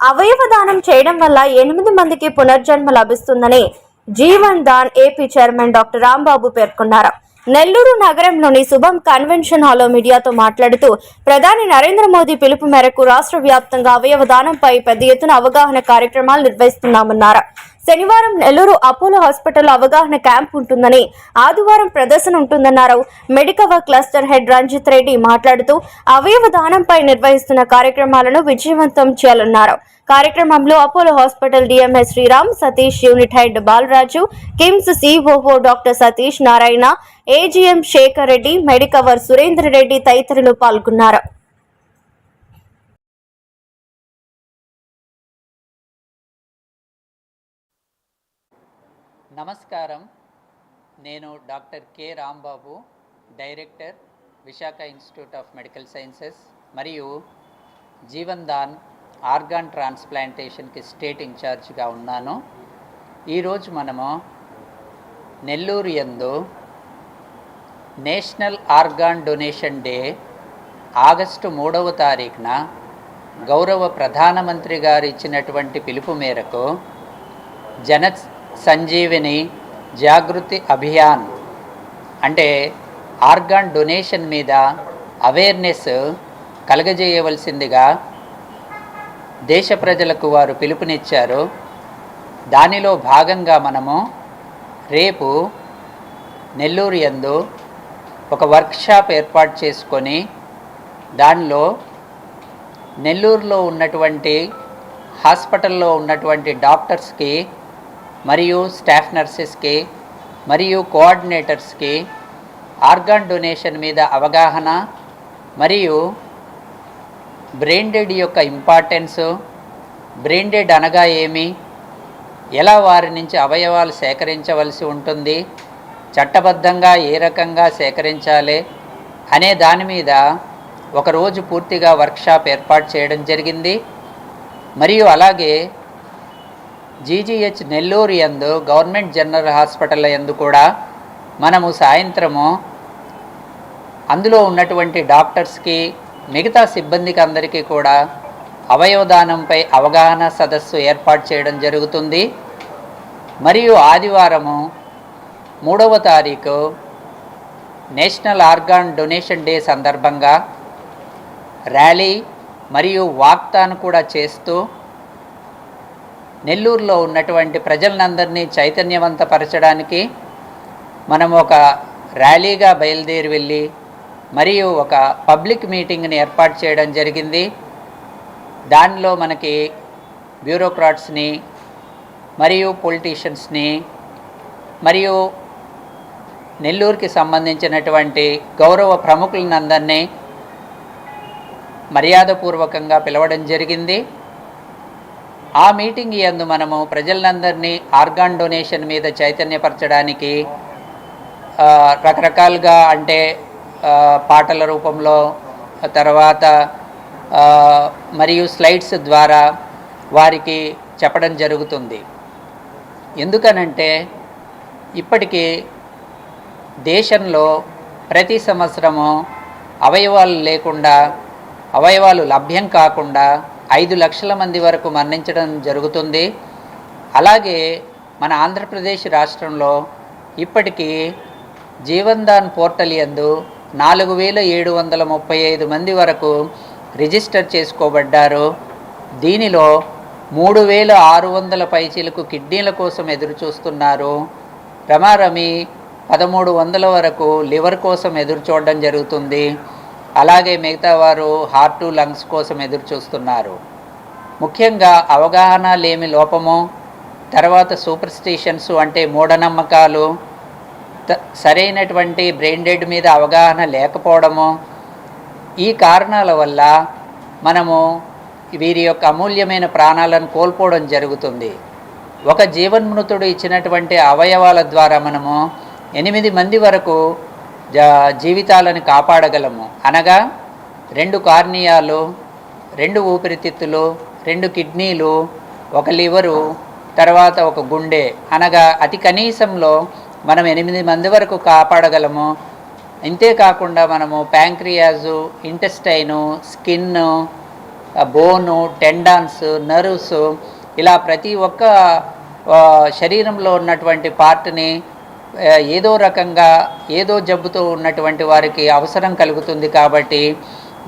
అవయవ దానం చేయడం వల్ల ఎనిమిది మందికి పునర్జన్మ లభిస్తుందని Jeevan Daan AP chairman doctor Rambabu పేర్కొన్నారు. నెల్లూరు నగరంలోని శుభం కన్వెన్షన్ హాల్లో మీడియాతో మాట్లాడుతూ ప్రధాని నరేంద్ర మోదీ పిలుపు మేరకు రాష్ట్ర వ్యాప్తంగా అవయవ దానంపై పెద్ద ఎత్తున అవగాహన కార్యక్రమాలు నిర్వహిస్తున్నామన్నారు. శనివారం నెల్లూరు అపోలో హాస్పిటల్ అవగాహన క్యాంప్ ఉంటుందని ఆదివారం ప్రదర్శన ఉంటుందన్నారు. Medicover cluster head Ranjith Reddy మాట్లాడుతూ అవయవ దానంపై నిర్వహిస్తున్న కార్యక్రమాలను విజయవంతం చేయాలన్నారు. కార్యక్రమంలో Apollo hospital DMS Sriram Satish unit head Balaraju KIMS COO doctor Satish Narayana AGM Sekhar Reddy Medicover Surender Reddy తదితరులు పాల్గొన్నారు. నమస్కారం. నేను doctor K Rambabu director Visakha institute of medical sciences మరియు జీవన్ దాన్ ఆర్గాన్ ట్రాన్స్ప్లాంటేషన్కి స్టేట్ ఇన్ఛార్జ్గా ఉన్నాను. ఈరోజు మనము నెల్లూరు యందు national organ donation day August మూడవ తారీఖున గౌరవ ప్రధానమంత్రి గారు ఇచ్చినటువంటి పిలుపు మేరకు జన సంజీవిని జాగృతి అభియాన్ అంటే ఆర్గాన్ డొనేషన్ మీద అవేర్నెస్ కలగజేయవలసిందిగా దేశ ప్రజలకు వారు పిలుపునిచ్చారు. దానిలో భాగంగా మనము రేపు నెల్లూరు యందు ఒక వర్క్షాప్ ఏర్పాటు చేసుకొని దానిలో నెల్లూరులో ఉన్నటువంటి హాస్పిటల్లో ఉన్నటువంటి డాక్టర్స్కి మరియు స్టాఫ్ నర్సెస్కి మరియు కోఆర్డినేటర్స్కి ఆర్గాన్ డొనేషన్ మీద అవగాహన మరియు బ్రెయిన్ డెడ్ యొక్క ఇంపార్టెన్స్ బ్రెయిన్ డెడ్ అనగా ఏమి ఎలా వారి నుంచి అవయవాలు సేకరించవలసి ఉంటుంది చట్టబద్ధంగా ఏ రకంగా సేకరించాలి అనే దాని మీద ఒకరోజు పూర్తిగా వర్క్షాప్ ఏర్పాటు చేయడం జరిగింది. మరియు అలాగే జీజీహెచ్ నెల్లూరు యందు గవర్నమెంట్ జనరల్ హాస్పిటల్ యందు కూడా మనము సాయంత్రము అందులో ఉన్నటువంటి డాక్టర్స్కి మిగతా సిబ్బందికి అందరికీ కూడా అవయవదానంపై అవగాహన సదస్సు ఏర్పాటు చేయడం జరుగుతుంది. మరియు ఆదివారము మూడవ తారీఖు నేషనల్ ఆర్గాన్ డొనేషన్ డే సందర్భంగా ర్యాలీ మరియు వాక్తాన్ కూడా చేస్తూ నెల్లూరులో ఉన్నటువంటి ప్రజలందరినీ చైతన్యవంతపరచడానికి మనం ఒక ర్యాలీగా బయలుదేరి వెళ్ళి మరియు ఒక పబ్లిక్ మీటింగ్ని ఏర్పాటు చేయడం జరిగింది. దానిలో మనకి బ్యూరోక్రాట్స్ని మరియు పొలిటీషియన్స్ని మరియు నెల్లూరుకి సంబంధించినటువంటి గౌరవ ప్రముఖులందరినీ మర్యాదపూర్వకంగా పిలవడం జరిగింది. ఆ మీటింగ్ యందు మనము ప్రజలందరినీ ఆర్గాన్ డొనేషన్ మీద చైతన్యపరచడానికి రకరకాలుగా అంటే పాటల రూపంలో తర్వాత మరియు స్లైడ్స్ ద్వారా వారికి చెప్పడం జరుగుతుంది. ఎందుకనంటే ఇప్పటికీ దేశంలో ప్రతి సంవత్సరము అవయవాలు లేకుండా అవయవాలు లభ్యం కాకుండా ఐదు లక్షల మంది వరకు మరణించడం జరుగుతుంది. అలాగే మన ఆంధ్రప్రదేశ్ రాష్ట్రంలో ఇప్పటికీ జీవన్దాన్ పోర్టల్ యందు నాలుగు వేల ఏడు వందల ముప్పై ఐదు మంది వరకు రిజిస్టర్ చేసుకోబడ్డారు. దీనిలో మూడు వేల ఆరు వందల పైచీలకు కిడ్నీల కోసం ఎదురు చూస్తున్నారు. రమారమి పదమూడు వందల వరకు లివర్ కోసం ఎదురు చూడడం జరుగుతుంది. అలాగే మిగతా వారు హార్ట్ లంగ్స్ కోసం ఎదురు చూస్తున్నారు. ముఖ్యంగా అవగాహన లేమి లోపము తర్వాత సూపర్ స్టిషన్స్ అంటే మూఢనమ్మకాలు సరైనటువంటి బ్రెయిన్ డెడ్ మీద అవగాహన లేకపోవడము ఈ కారణాల వల్ల మనము వీరి యొక్క అమూల్యమైన ప్రాణాలను కోల్పోవడం జరుగుతుంది. ఒక జీవన్మృతుడు ఇచ్చినటువంటి అవయవాల ద్వారా మనము ఎనిమిది మంది వరకు జీవితాలను కాపాడగలము. అనగా రెండు కార్నియాలు రెండు ఊపిరితిత్తులు రెండు కిడ్నీలు ఒక లివరు తర్వాత ఒక గుండె. అనగా అతి కనీసంలో మనం ఎనిమిది మంది వరకు కాపాడగలము. ఇంతేకాకుండా మనము pancreas intestine skin bone tendons nerves ఇలా ప్రతి ఒక్క శరీరంలో ఉన్నటువంటి పార్ట్ని ఏదో రకంగా ఏదో జబ్బుతో ఉన్నటువంటి వారికి అవసరం కలుగుతుంది కాబట్టి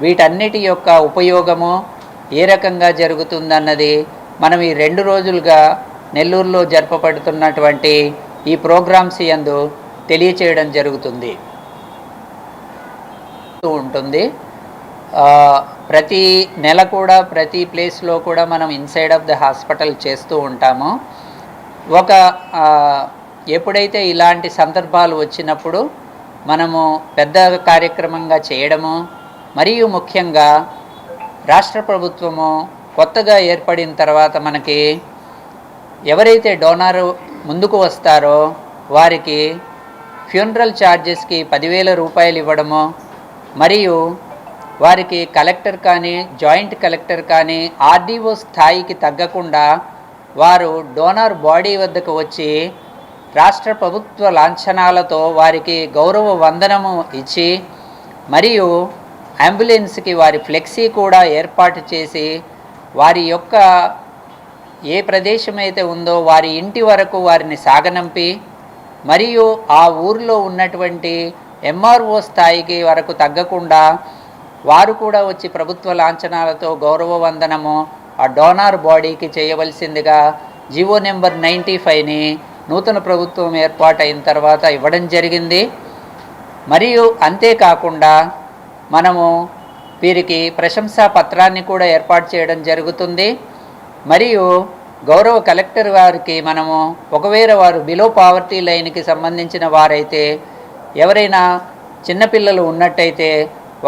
వీటన్నిటి యొక్క ఉపయోగము ఏ రకంగా జరుగుతుందన్నది మనం ఈ రెండు రోజులుగా నెల్లూరులో జరపబడుతున్నటువంటి ఈ ప్రోగ్రామ్స్ యందు తెలియచేయడం జరుగుతుంది. ఉంటుంది. ప్రతి నెల కూడా ప్రతి ప్లేస్లో కూడా మనం ఇన్సైడ్ ఆఫ్ ద హాస్పిటల్ చేస్తూ ఉంటాము. ఒక ఎప్పుడైతే ఇలాంటి సందర్భాలు వచ్చినప్పుడు మనము పెద్ద కార్యక్రమంగా చేయడము మరియు ముఖ్యంగా రాష్ట్ర ప్రభుత్వము కొత్తగా ఏర్పడిన తర్వాత మనకి ఎవరైతే డోనర్ ముందుకు వస్తారో వారికి ఫ్యూనరల్ ఛార్జెస్కి పదివేల రూపాయలు ఇవ్వడము మరియు వారికి కలెక్టర్ కానీ జాయింట్ కలెక్టర్ కానీ ఆర్డీఓ స్థాయికి తగ్గకుండా వారు డోనర్ బాడీ వద్దకు వచ్చి రాష్ట్ర ప్రభుత్వ లాంఛనాలతో వారికి గౌరవ వందనము ఇచ్చి మరియు అంబులెన్స్కి వారి ఫ్లెక్సీ కూడా ఏర్పాటు చేసి వారి యొక్క ఏ ప్రదేశం అయితే ఉందో వారి ఇంటి వరకు వారిని సాగనంపి మరియు ఆ ఊరిలో ఉన్నటువంటి ఎంఆర్ఓ స్థాయికి వరకు తగ్గకుండా వారు కూడా వచ్చి ప్రభుత్వ లాంఛనాలతో గౌరవ వందనము ఆ డోనార్ బాడీకి చేయవలసిందిగా జివో నెంబర్ నైంటీ ఫైవ్ని నూతన ప్రభుత్వం ఏర్పాటైన తర్వాత ఇవ్వడం జరిగింది. మరియు అంతేకాకుండా మనము వీరికి ప్రశంసా పత్రాన్ని కూడా ఏర్పాటు చేయడం జరుగుతుంది. మరియు గౌరవ కలెక్టర్ వారికి మనము ఒకవేళ వారు బిలో పావర్టీ లైన్కి సంబంధించిన వారైతే ఎవరైనా చిన్నపిల్లలు ఉన్నట్టయితే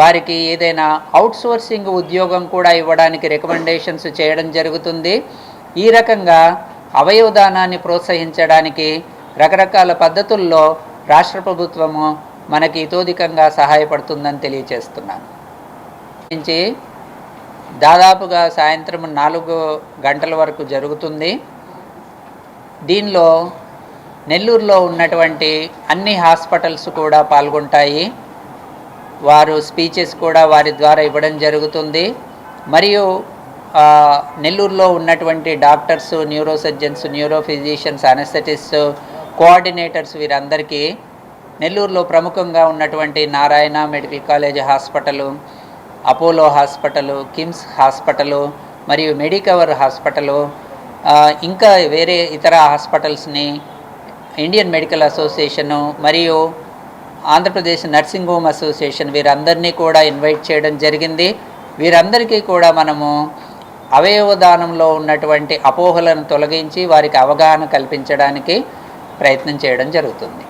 వారికి ఏదైనా అవుట్సోర్సింగ్ ఉద్యోగం కూడా ఇవ్వడానికి రికమెండేషన్స్ చేయడం జరుగుతుంది. ఈ రకంగా అవయవదానాన్ని ప్రోత్సహించడానికి రకరకాల పద్ధతుల్లో రాష్ట్ర ప్రభుత్వము మనకి ఇతోధికంగా సహాయపడుతుందని తెలియచేస్తున్నాను. నుంచి దాదాపుగా సాయంత్రం నాలుగు గంటల వరకు జరుగుతుంది. దీనిలో నెల్లూరులో ఉన్నటువంటి అన్ని హాస్పిటల్స్ కూడా పాల్గొంటాయి. వారు స్పీచెస్ కూడా వారి ద్వారా ఇవ్వడం జరుగుతుంది. మరియు నెల్లూరులో ఉన్నటువంటి doctors neuro surgeons neuro physicians anaesthetist coordinators వీరందరికీ నెల్లూరులో ప్రముఖంగా ఉన్నటువంటి Narayana medical college hospital Apollo hospital KIMS hospital మరియు మెడికవర్ హాస్పిటల్ ఇంకా వేరే ఇతర హాస్పిటల్స్ని ఇండియన్ మెడికల్ అసోసియేషను మరియు ఆంధ్రప్రదేశ్ నర్సింగ్ హోమ్ అసోసియేషన్ వీరందరినీ కూడా ఇన్వైట్ చేయడం జరిగింది. వీరందరికీ కూడా మనము అవయవ దానంలో ఉన్నటువంటి అపోహలను తొలగించి వారికి అవగాహన కల్పించడానికి ప్రయత్నం చేయడం జరుగుతుంది.